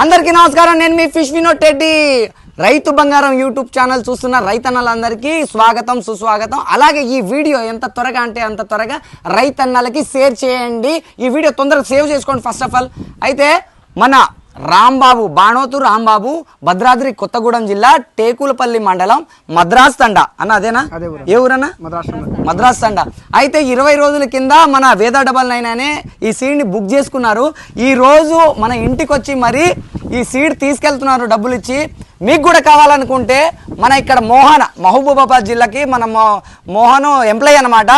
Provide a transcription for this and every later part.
అందరికీ నమస్కారం. నేను మీ ఫిష్ వినోద్ రెడ్డి. రైతు బంగారం యూట్యూబ్ ఛానల్ చూస్తున్న రైతన్నలందరికీ స్వాగతం సుస్వాగతం. అలాగే ఈ వీడియో ఎంత త్వరగా అంటే అంత త్వరగా రైతన్నలకి షేర్ చేయండి. ఈ వీడియో తొందరగా సేవ్ చేసుకోండి ఫస్ట్ ఆఫ్ ఆల్ అయితే మన రాంబాబు బాణోతు రాంబాబు భద్రాద్రి కొత్తగూడెం జిల్లా టేకులపల్లి మండలం మద్రాస్ తండ. అన్న అదేనా. ఏ ఊరన్నా? మద్రాసు తండ. అయితే ఇరవై రోజుల కింద మన వేద డబల్ నైన్ అనే ఈ సీడ్ని బుక్ చేసుకున్నారు. ఈ రోజు మన ఇంటికి వచ్చి మరి ఈ సీడ్ తీసుకెళ్తున్నారు డబ్బులు ఇచ్చి. మీకు కూడా కావాలనుకుంటే మన ఇక్కడ మోహన్ మహబూబాబాద్ జిల్లాకి మన మోహన్ ఎంప్లాయ్ అనమాట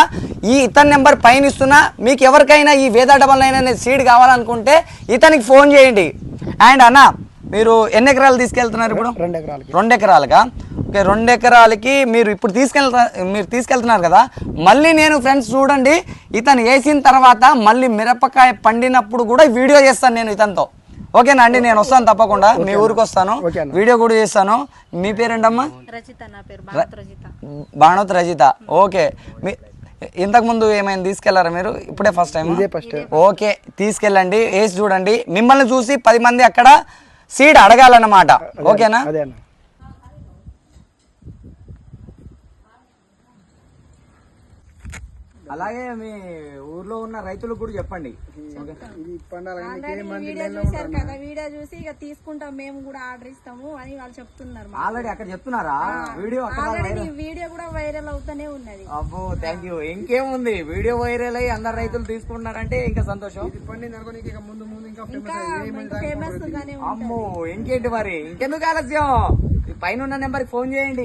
ఈ ఇతని నెంబర్ పైన ఇస్తున్నా. మీకు ఎవరికైనా ఈ వేద డబల్ నైన్ అనే సీడ్ కావాలనుకుంటే ఇతనికి ఫోన్ చేయండి. అండ్ అన్న మీరు ఎన్ని ఎకరాలు తీసుకెళ్తున్నారు ఇప్పుడు? రెండు ఎకరాలకి. రెండు ఎకరాలుగా? ఓకే రెండు ఎకరాలకి మీరు ఇప్పుడు తీసుకెళ్తా మీరు తీసుకెళ్తున్నారు కదా మళ్ళీ నేను ఫ్రెండ్స్ చూడండి ఇతను వేసిన తర్వాత మళ్ళీ మిరపకాయ పండినప్పుడు కూడా వీడియో చేస్తాను నేను ఇతనితో. ఓకేనా అండి? నేను వస్తాను తప్పకుండా. మీ ఊరికి వస్తాను. వీడియో కూడా చేస్తాను. మీ పేరేంటమ్మా? రచిత నా పేరు రచిత బాణోత్ రజిత. ఓకే. మీ ఇంతకు ముందు ఏమైనా తీసుకెళ్ళారా మీరు? ఇప్పుడే ఫస్ట్ టైం ఇదే ఫస్ట్ ఓకే తీసుకెళ్ళండి. వేసి చూడండి. మిమ్మల్ని చూసి పది మంది అక్కడ సీడ్ అడగాలన్నమాట. ఓకేనా అదే అన్న అలాగే మీ ఊర్లో ఉన్న రైతులకు కూడా చెప్పండి. కదా వీడియో చూసి ఇక తీసుకుంటాం మేము కూడా ఆర్డర్ ఇస్తాము అని వాళ్ళు చెప్తున్నారు. ఆల్రెడీ అక్కడ చెప్తున్నారా? వీడియో అక్కడ ఆల్రెడీ వీడియో కూడా వైరల్ అవుతూనే ఉన్నది. అబ్బో థ్యాంక్ యూ ఇంకేముంది? వీడియో వైరల్ అయ్యి అందరు రైతులు తీసుకుంటున్నారంటే ఇంకా సంతోషం. ఇది పండింది అనుకో నీకు ఇక ముందు ముందు ఇంకా ఇంకా ఫేమస్ అమ్మో ఇంకేంటి మరి? ఇంకెందుకు ఆలస్యం? ఈ పైన ఉన్న నెంబర్కి ఫోన్ చేయండి.